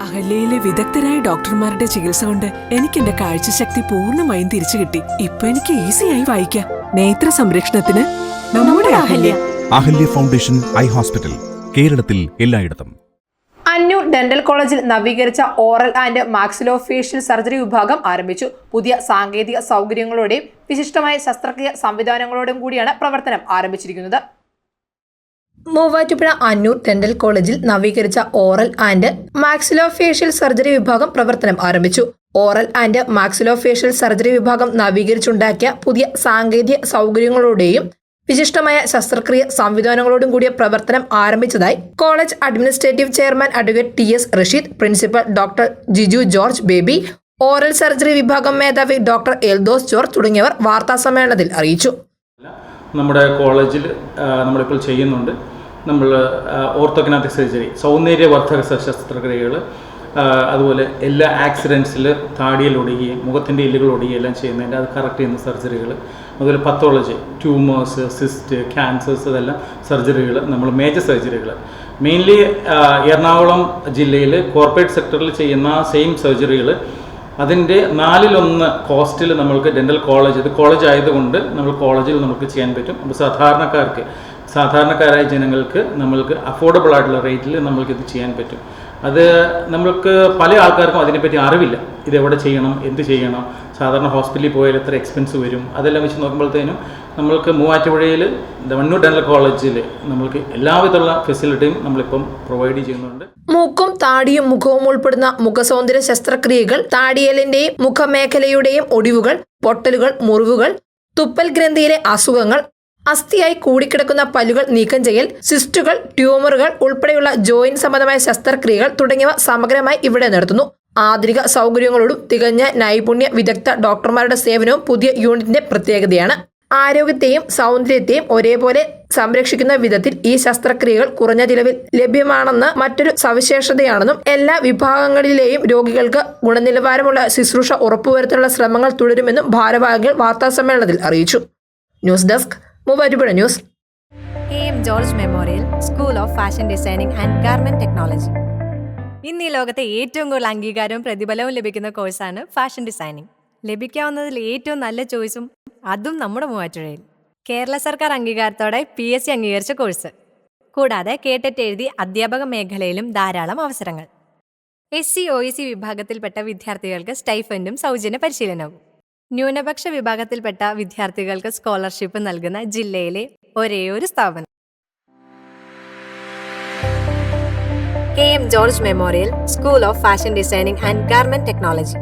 അഹല്യയിലെ വിദഗ്ധരായ ഡോക്ടർമാരുടെ ചികിത്സ കൊണ്ട് എനിക്ക് എന്റെ കാഴ്ചശക്തി പൂർണമായും തിരിച്ചു കിട്ടി. ഇപ്പൊ എനിക്ക് ഈസിയായി വായിക്കാം. നേത്ര സംരക്ഷണത്തിന് നമ്മുടെ Ahalya. Ahalya foundation eye hospital കേരളത്തിൽ എല്ലായിടത്തും. അന്നൂർ ഡെന്റൽ കോളേജിൽ നവീകരിച്ച ഓറൽ ആൻഡ് മാക്സിലോഫേഷ്യൽ സർജറി വിഭാഗം ആരംഭിച്ചു. പുതിയ സാങ്കേതിക സൗകര്യങ്ങളോടെയും വിശിഷ്ടമായ ശസ്ത്രക്രിയ സംവിധാനങ്ങളോടും കൂടിയാണ് പ്രവർത്തനം ആരംഭിച്ചിരിക്കുന്നത്. മൂവാറ്റുപുഴ അന്നൂർ ഡെന്റൽ കോളേജിൽ നവീകരിച്ച ഓറൽ ആൻഡ് മാക്സിലോഫേഷ്യൽ സർജറി വിഭാഗം പ്രവർത്തനം ആരംഭിച്ചു. ഓറൽ ആൻഡ് മാക്സിലോഫേഷ്യൽ സർജറി വിഭാഗം നവീകരിച്ചുണ്ടാക്കിയ പുതിയ സാങ്കേതിക സൗകര്യങ്ങളോടെയും വിശിഷ്ടമായ ശസ്ത്രക്രിയ സംവിധാനങ്ങളോടും കൂടിയ പ്രവർത്തനം ആരംഭിച്ചതായി college administrative chairman advocate T S Rasheed principal doctor Jiju George Baby oral surgery വിഭാഗം മേധാവി ഡോക്ടർ എൽദോസ് ജോർജ് തുടങ്ങിയവർ വാർത്താസമ്മേളനത്തിൽ അറിയിച്ചു. നമ്മുടെ കോളേജിൽ നമ്മളിപ്പോൾ ചെയ്യുന്നുണ്ട്. നമ്മൾ ഓർത്തോഗ്നാത്തിക് സർജറി സൗന്ദര്യവർദ്ധക ശസ്ത്രക്രിയകൾ അതുപോലെ എല്ലാ ആക്സിഡൻസിൽ താടിയിൽ ഒടുകയും മുഖത്തിന്റെ എല്ലുകൾ ഒടുകയും എല്ലാം ചെയ്യുന്നതിന്റെ അത് കറക്റ്റ് ചെയ്യുന്ന സർജറികൾ അതുപോലെ പത്തോളജി ട്യൂമേഴ്സ് സിസ്റ്റ് ക്യാൻസേഴ്സ് ഇതെല്ലാം സർജറികൾ നമ്മൾ മേജർ സർജറികൾ മെയിൻലി എറണാകുളം ജില്ലയിൽ കോർപ്പറേറ്റ് സെക്ടറിൽ ചെയ്യുന്ന സെയിം സർജറികൾ അതിന്റെ നാലിലൊന്ന് കോസ്റ്റിൽ നമ്മൾക്ക് ഡെന്റൽ കോളേജ് ഇത് കോളേജ് ആയതുകൊണ്ട് നമ്മൾ കോളേജിൽ നമുക്ക് ചെയ്യാൻ പറ്റും. അപ്പോൾ സാധാരണക്കാർക്ക് സാധാരണക്കാരായ ജനങ്ങൾക്ക് നമ്മൾക്ക് അഫോർഡബിൾ ആയിട്ടുള്ള റേറ്റിൽ നമ്മൾക്ക് ഇത് ചെയ്യാൻ പറ്റും. അത് നമ്മൾക്ക് പല ആൾക്കാർക്കും അതിനെപ്പറ്റി അറിവില്ല. ഇത് എവിടെ ചെയ്യണം? എന്ത് ചെയ്യണം? സാധാരണ ഹോസ്പിറ്റലിൽ പോയാൽ എത്ര എക്സ്പെൻസ് വരും? അതെല്ലാം വെച്ച് നോക്കുമ്പോഴത്തേനും നമ്മൾക്ക് മൂവാറ്റുപുഴയിൽ വണ്ണൂർ ഡെന്റൽ കോളേജിൽ നമ്മൾക്ക് എല്ലാവിധമുള്ള ഫെസിലിറ്റിയും നമ്മളിപ്പം പ്രൊവൈഡ് ചെയ്യുന്നുണ്ട്. മൂക്കും താടിയും മുഖവും ഉൾപ്പെടുന്ന മുഖസൗന്ദര്യ ശസ്ത്രക്രിയകൾ താടിയലിന്റെയും മുഖമേഖലയുടെയും ഒടിവുകൾ പൊട്ടലുകൾ മുറിവുകൾ തുപ്പൽ ഗ്രന്ഥിയിലെ അസുഖങ്ങൾ അസ്ഥിയായി കൂടിക്കിടക്കുന്ന പല്ലുകൾ നീക്കം ചെയ്യൽ സിസ്റ്റുകൾ ട്യൂമറുകൾ ഉൾപ്പെടെയുള്ള ജോയിന്റ് സംബന്ധമായ ശസ്ത്രക്രിയകൾ തുടങ്ങിയവ സമഗ്രമായി ഇവിടെ നടത്തുന്നു. ആധുനിക സൗകര്യങ്ങളോടും തികഞ്ഞ നൈപുണ്യ വിദഗ്ധ ഡോക്ടർമാരുടെ സേവനവും പുതിയ യൂണിറ്റിന്റെ പ്രത്യേകതയാണ്. ആരോഗ്യത്തെയും സൗന്ദര്യത്തെയും ഒരേപോലെ സംരക്ഷിക്കുന്ന വിധത്തിൽ ഈ ശസ്ത്രക്രിയകൾ കുറഞ്ഞ ചിലവിൽ ലഭ്യമാണെന്ന് മറ്റൊരു സവിശേഷതയാണെന്നും എല്ലാ വിഭാഗങ്ങളിലെയും രോഗികൾക്ക് ഗുണനിലവാരമുള്ള ശുശ്രൂഷ ഉറപ്പുവരുത്താനുള്ള ശ്രമങ്ങൾ തുടരുമെന്നും ഭാരവാഹികൾ വാർത്താസമ്മേളനത്തിൽ അറിയിച്ചു. News desk Muvattupuzha news. A M George memorial school of fashion designing and garment technology. ഇന്ന് ഈ ലോകത്തെ ഏറ്റവും കൂടുതൽ അംഗീകാരവും പ്രതിഫലവും ലഭിക്കുന്ന കോഴ്സാണ് ഫാഷൻ ഡിസൈനിങ് ലഭിക്കാവുന്നതിൽ ഏറ്റവും നല്ല ചോയ്സും അതും നമ്മുടെ മൂവാറ്റുപുഴയിൽ. കേരള സർക്കാർ അംഗീകാരത്തോടെ പി എസ് സി അംഗീകരിച്ച കോഴ്സ്. കൂടാതെ കേട്ടിട്ട് എഴുതി അധ്യാപക മേഖലയിലും ധാരാളം അവസരങ്ങൾ. S C O E C വിഭാഗത്തിൽപ്പെട്ട വിദ്യാർത്ഥികൾക്ക് സ്റ്റൈഫൻഡും സൗജന്യ പരിശീലനവും. ന്യൂനപക്ഷ വിഭാഗത്തിൽപ്പെട്ട വിദ്യാർത്ഥികൾക്ക് സ്കോളർഷിപ്പ് നൽകുന്ന ജില്ലയിലെ ഒരേയൊരു സ്ഥാപനം. K M George memorial school of fashion designing and garment technology